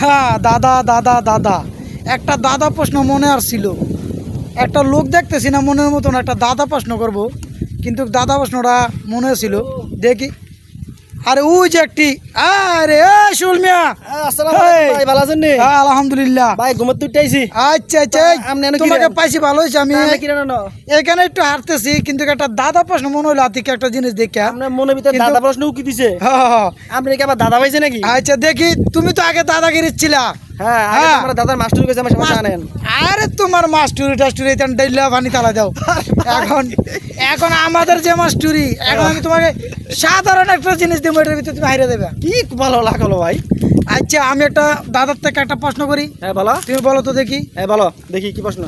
হ্যাঁ দাদা দাদা দাদা। একটা দাদা প্রশ্ন মনে আসছিল একটা লোক দেখতেছি না, মনের মতন একটা দাদা প্রশ্ন করব। কিন্তু দাদা প্রশ্নটা মনে ছিল। দেখি। আরে ওই যে একটি আরে এ শুল মিয়া। আসসালামু আলাইকুম ভাই ভালো আছেন নি? হ্যাঁ, আলহামদুলিল্লাহ। ভাই ঘুমত তুইটাইছি আচ্ছা আচ্ছা আমনে এনে কি তোমাকে পাইছি ভালো হয়েছে আমি। আমি এখানে একটু হারতেছি কিন্তু একটা দাদা প্রশ্ন মনে হলো আতিকে একটা জিনিস দেখে আপনার মনে ভিতরে দাদা প্রশ্ন উকি দিছে। হ্যাঁ, হ্যাঁ। আপনি কি আবার দাদা পাইছে নাকি? আচ্ছা দেখি তুমি তো আগে দাদাগিরি ছিলা। হ্যাঁ হ্যাঁ। আমরা দাদার মাস্টার কইছে আমার সামনে আনেন। আরে তোমার মাস্টুরি টাস্টুরি তেন ডাইলা পানি তালা দাও। এখন এখন আমাদের যে মাস্টুরি এখন আমি তোমাকে সাধারণ একটা জিনিস দেবো এটার ভিতরে তুমি হারিয়ে দেবে। কি ভালো লাগল ভাই? আচ্ছা আমি একটা দাদার থেকে একটা প্রশ্ন করি। হ্যাঁ বলো। তুমি বলো তো দেখি। হ্যাঁ বলো দেখি কি প্রশ্ন।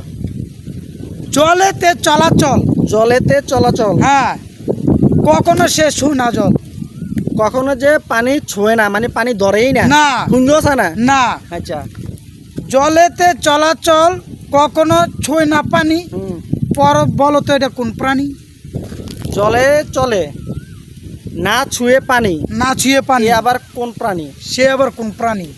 জলেতে চলাচল। জলেতে চলাচল। হ্যাঁ কখনো সে না জল। কখনো যে পানি ছোঁয় না মানে পানি ধরেই না। না। না? না। আচ্ছা। জলেতে চলাচল কখনো ছুঁয় না পানি। পর বলো তো এটা কোন প্রাণী? জলে চলে না ছুঁয়ে পানি। না ছুঁয়ে পানি। আবার কোন প্রাণী? সে আবার কোন প্রাণী?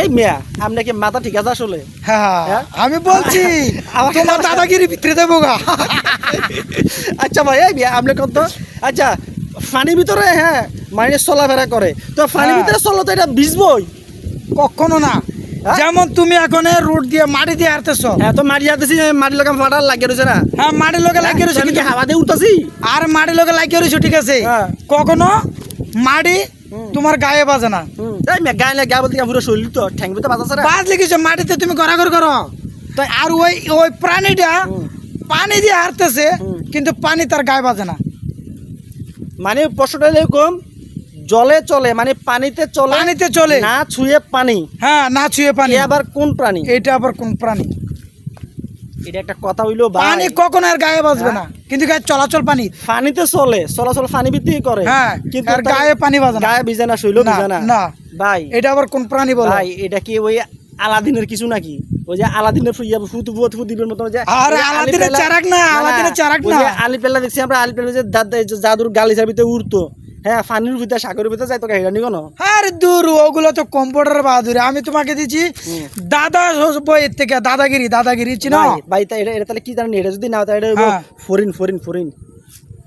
এই মিয়া আপনি কি মাথা ঠিক আছে আসলে? হ্যাঁ হ্যাঁ? আমি বলছি আমার- তোমার দাদাগিরি ভিতরে দেবো গা। আচ্ছা ভাই এই মিয়া আপনি কত আচ্ছা পানির ভিতরে হ্যাঁ মানে চলাফেরা করে। তো পানির হ্যাঁ। ভিতরে চলো তো এটা ভিজবই। কখনো না। হ্যাঁ? যেমন তুমি এখন রুট দিয়ে মাটি দিয়ে হারতেছ হ্যাঁ তো মাটি হাতেছি মাটির লোক ফাটার লাগিয়ে রয়েছে না? হ্যাঁ মাটির লোকে লাগিয়ে রয়েছে কিন্তু হাওয়া দিয়ে উঠতেছি। আর মাটির লোকে লাগিয়ে রয়েছে ঠিক আছে? হ্যাঁ। কখনো মাটি তোমার গায়ে বাজে না। এই গায়ে লাগে গা বলতে পুরো শরীর তো ঠ্যাং ভিতরে বাজাছে না। বাজলে কিছু মাটিতে তুমি গড়াগড় করো? তো আর ওই ওই প্রাণীটা পানি দিয়ে হারতেছে কিন্তু পানি তার গায়ে বাজে না। মানে প্রশ্নটা এরকম জলে চলে মানে পানিতে চলে পানিতে চলে। না ছুঁয়ে পানি। হ্যাঁ না ছুঁয়ে পানি। আবার কোন প্রাণী? এটা আবার কোন প্রাণী? এটা একটা কথা হইল পানি কখনো আর গায়ে বাজবে না কিন্তু গায়ে চলাচল পানি। পানিতে চলে চলাচল পানি ভিত্তিক করে। হ্যাঁ কিন্তু আর গায়ে পানি বাজে গায়ে ভিজে না শৈল ভিজে না। না। ভাই এটা আবার কোন প্রাণী বলে? ভাই এটা কি ওই আলাদিনের কিছু নাকি? ওই যে আলাদিনের ফুইয়া ফুতু ফুত ফুদিবের মতন যে আরে আলাদিনের চারাক না, আলাদিনের চারাক না। আলি পেলা দেখছি আমরা দাদা এই যে জাদুর গালিচার ভিতরে উঠতো হ্যাঁ পানির ভিতরে সাগরের ভিতরে যাইতো গাড়ি নিকনো আরে দূর ওগুলো তো কম্পিউটার বাহাদুরি। আমি তোমাকে দিচ্ছি দাদা বইয়ের থেকে দাদাগিরি দাদাগিরি চিনো? ভাই তা এটা এটা তাহলে কি জানেন এটা যদি না এটা হ্যাঁ। Foreign foreign foreign.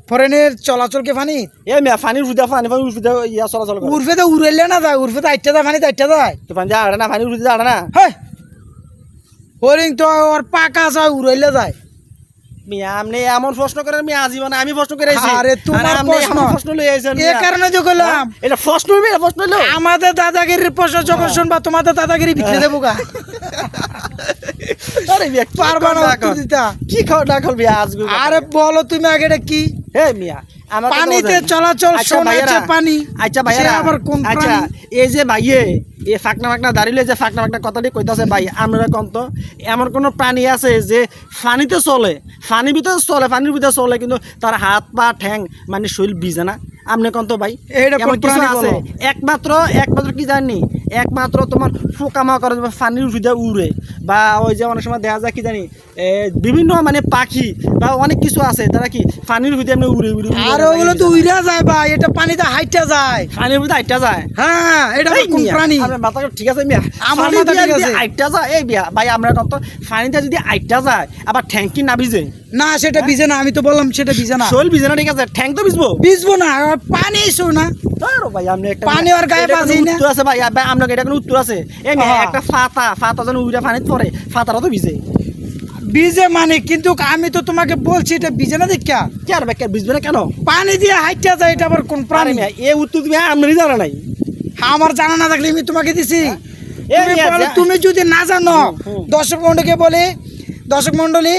ফরেনের চলাচল কে ফানি? এ মিয়া পানির ভিতরে পানি পানির ভিতরে ইয়া চলাচল করে। উর্ফে তো উড়াইলে না যায় উর্ফে তো আইটা যায় ফানি আইটা যায়। তো পানি আড়ে না পানির ভিতরে আড়ে না। হ্যাঁ হরিং তো ওর পাকা যায় উড়াইলে যায়। মিয়া আপনি এমন প্রশ্ন করেন মিয়া আজীবনে আমি প্রশ্ন করে আইছি আরে তোমার আর আপনি প্রশ্ন। এমন প্রশ্ন লই আইছেন এ মিয়া। কারণে তো করলাম? এটা প্রশ্ন মিয়া প্রশ্ন লই আমাদের দাদাগিরির প্রশ্ন যখন শুনবা তোমাদের দাদাগিরি ভিতরে। দেবো গা আরে মিয়া কি পারবা না কথা উত্তর কন? দিতা কি খাওয়া না খাল মিয়া আজকে আরে বলো তুমি আগে এটা কি হে মিয়া পানিতে। চলাচল আচ্ছা শোনা পানি আচ্ছা ভাইয়া আবার কোন আচ্ছা? এই যে ভাইয়ে এই ফাঁকনা ফাঁকনা দাঁড়িয়ে যে ফাঁকনা ফাঁকনা কথাটি কইতেছে ভাই আমরা কন্ত এমন কোনো প্রাণী আছে যে ফানিতে চলে ফানির ভিতরে চলে ফানির ভিতরে চলে কিন্তু তার হাত পা ঠ্যাং মানে শরীর বিজে না। আপনি ভাই কিছু আছে? বলো? একমাত্র একমাত্র কি জানি? একমাত্র তোমার পোকামা করে বা পানির ভিতরে উড়ে। বা ওই যে অনেক সময় দেখা যায় কি জানি বিভিন্ন মানে পাখি বা অনেক কিছু আছে তারা কি পানির ভিতরে এমনি উড়ে উড়ে উড়ে আর যায়, ওগুলো তো। উইরা যায় ভাই এটা পানিতে হাইটা যায়। পানির ভিতরে আইটা যায়। হ্যাঁ এটা কোন প্রাণী? আপনার মাথা ঠিক আছে মিয়া। আমার মাথা ঠিক আছে। আইটা যায় এই বিয়া ভাই আমরা কত পানিতে যদি আইটা যায় আবার ঠ্যাঙ্কি না ভিজে না সেটা ভিজে না আমি তো বললাম সেটা ভিজে না শৈল ভিজে না ঠিক আছে ঠ্যাং তো ভিজবো? ভিজবো না পানি শো না। ভাই আপনি একটা পানি আর গায়ে এটা না। উত্তর আছে ভাই ভাই আপনার এটা কোনো উত্তর আছে? এই হ্যাঁ। একটা ফাতা ফাতা যেন উইরা পানিতে পড়ে ফাতারা তো ভিজে। ভিজে মানে কিন্তু আমি তো তোমাকে বলছি এটা ভিজে না দেখা কি আর ব্যাখ্যা ভিজবে না কেন? পানি দিয়ে হাইটা যায় এটা আবার কোন প্রাণী? এ উত্তর তুমি আমরাই জানা নাই। আমার জানা না থাকলে আমি তোমাকে দিছি। এ তুমি যদি না জানো। দর্শক মন্ডলীকে বলে দর্শক মন্ডলী।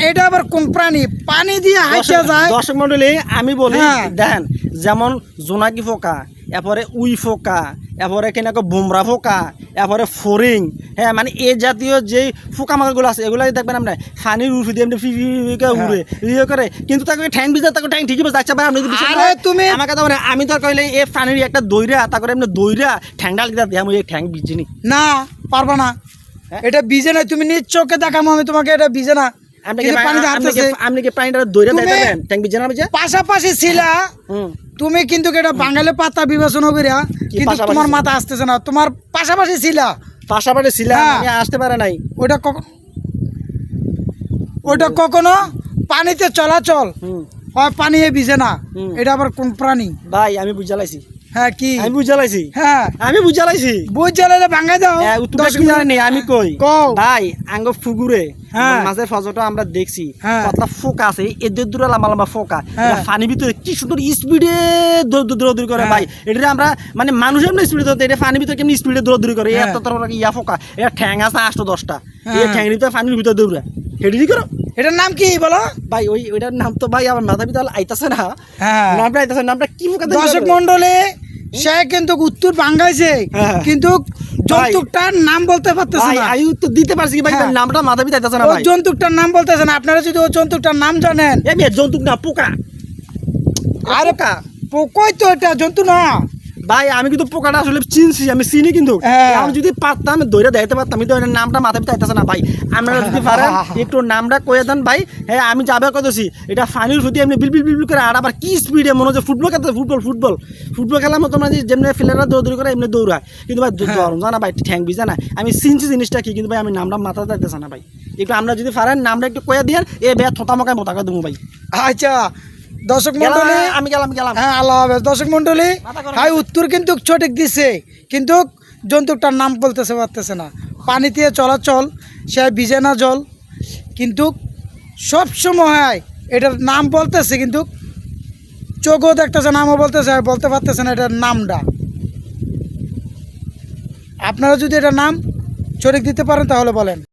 এটা আবার কোন প্রাণী পানি দিয়ে হাইটা যায় দর্শক মন্ডলী আমি বলি হ্যাঁ। দেখেন যেমন জোনাকি ফোকা এরপরে উই ফোকা এরপরে কিনা বুমরা ফোকা এরপরে ফরিং হ্যাঁ মানে এই জাতীয় যে ফোকা মাকাগুলো আছে এগুলো দেখবেন আমরা ফানির উঠে দিয়ে এমনি ফি হ্যাঁ। উড়ে ইয়ে করে কিন্তু তাকে ঠ্যাং ভিজে তাকে ঠ্যাং ঠিকই বাজে আচ্ছা ভাই আপনি তুমি- আমাকে বলে আমি তো কইলে এই ফানির একটা দইরা তারপরে এমনি দইরা ঠ্যাং ডাল দিয়ে আমি এই ঠ্যাং ভিজিনি না পারবা না হ্যাঁ? এটা বিজে না তুমি নিজ চোখে দেখামো আমি তোমাকে এটা বিজে না বিজে পাশাপাশি ছিলা তুমি কিন্তু এটা বাঙালি পাতা বিবেচনা করিয়া কিন্তু তোমার মাথা আসতেছে না। তোমার পাশাপাশি ছিলা পাশাপাশি ছিলাম হ্যাঁ। আসতে পারে নাই। ওইটা ওইটা কখনো পানিতে চলাচল হুম। হয় পানি ভিজে না। এটা আবার কোন প্রাণী? ভাই আমি বুঝালাইছি হ্যাঁ কি? আমি বুঝালাইছি হ্যাঁ। আমি বুঝালাইছি বুঝ জ্বালালে ভাঙাই দাও উত্তরটা দশ মিনিট। জানি আমি কই? কও। ভাই আঙ্গ ফুগুরে হ্যাঁ। মাছের ফজটা আমরা দেখছি। হ্যাঁ। ফোকা আছে এদের দূরে লম্বা লম্বা ফোকা। হ্যাঁ। পানির ভিতরে কি সুন্দর স্পিডে দৌড়দৌড়ি করে হ্যাঁ। ভাই। এটা আমরা মানে মানুষ এমনি স্পিডে দৌড়তে এটা পানির ভিতরে কেমনি স্পিডে দৌড়দৌড়ি করে হ্যাঁ। এত তোর ইয়া ফোকা। এটা ঠ্যাং আছে আটশো দশটা। এই হ্যাঁ। ঠ্যাং ভিতরে পানির ভিতরে দৌড়া। হেডি করো। এটার নাম কি বলো? ভাই ওই ওইটার নাম তো ভাই আমার মাথা ভিতরে আইতাছে না। হ্যাঁ। নামটা আইতাছে নামটা কি দর্শক মন্ডলে সে কিন্তু উত্তর বাঙ্গাইছে হ্যাঁ। কিন্তু যৌতুকটার নাম বলতে পারতেছে না। আমি উত্তর দিতে পারছি কি ভাই? হ্যাঁ। নামটা মাথা ভিতরে না ভাই। জন্তুকটার নাম বলতেছে না। আপনারা যদি ওই জন্তুকটার নাম জানেন। এ মেয়ে জন্তুক না পোকা। আরে পোকা। পোকই তো এটা? জন্তু না। ভাই আমি কিন্তু পোকাটা আসলে চিনছি আমি চিনি কিন্তু। হ্যাঁ। আমি যদি পারতাম ধরে দেখাতে পারতাম আমি তো নামটা মাথা পিতে আইতেছে না ভাই। আপনারা যদি পারেন একটু নামটা কয়ে দেন ভাই। হ্যাঁ আমি যাবে কতেছি এটা ফানির প্রতি এমনি বিল বিল বিল করে আর আবার কি স্পিডে মনে হচ্ছে ফুটবল খেলতে ফুটবল ফুটবল ফুটবল খেলার মতো মানে যেমনি প্লেয়াররা দৌড়দৌড়ি করে এমনি দৌড়ায়। কিন্তু ভাই হ্যাঁ। গরম জানা ভাই ঠ্যাং বিজা না। আমি চিনছি জিনিসটা কি কিন্তু ভাই আমি নামটা মাথা যাইতেছে না ভাই। একটু আমরা যদি পারেন নামটা একটু কয়ে দিয়ে এ বে থতা মকায় মোতা করে দেবো ভাই। আচ্ছা দর্শক মন্ডলী? আমি গেলাম গেলাম। হ্যাঁ আল্লাহ হাফেজ। দর্শক মন্ডলী হাই উত্তর কিন্তু সঠিক দিছে কিন্তু জন্তুকটার নাম বলতেছে পারতেছে না। পানিতে চলাচল সে ভিজে না জল কিন্তু সব সময় এটার নাম বলতেছে কিন্তু চোখও দেখতেছে নামও বলতেছে আর বলতে পারতেছে না এটার নামটা। আপনারা যদি এটার নাম সঠিক দিতে পারেন তাহলে বলেন।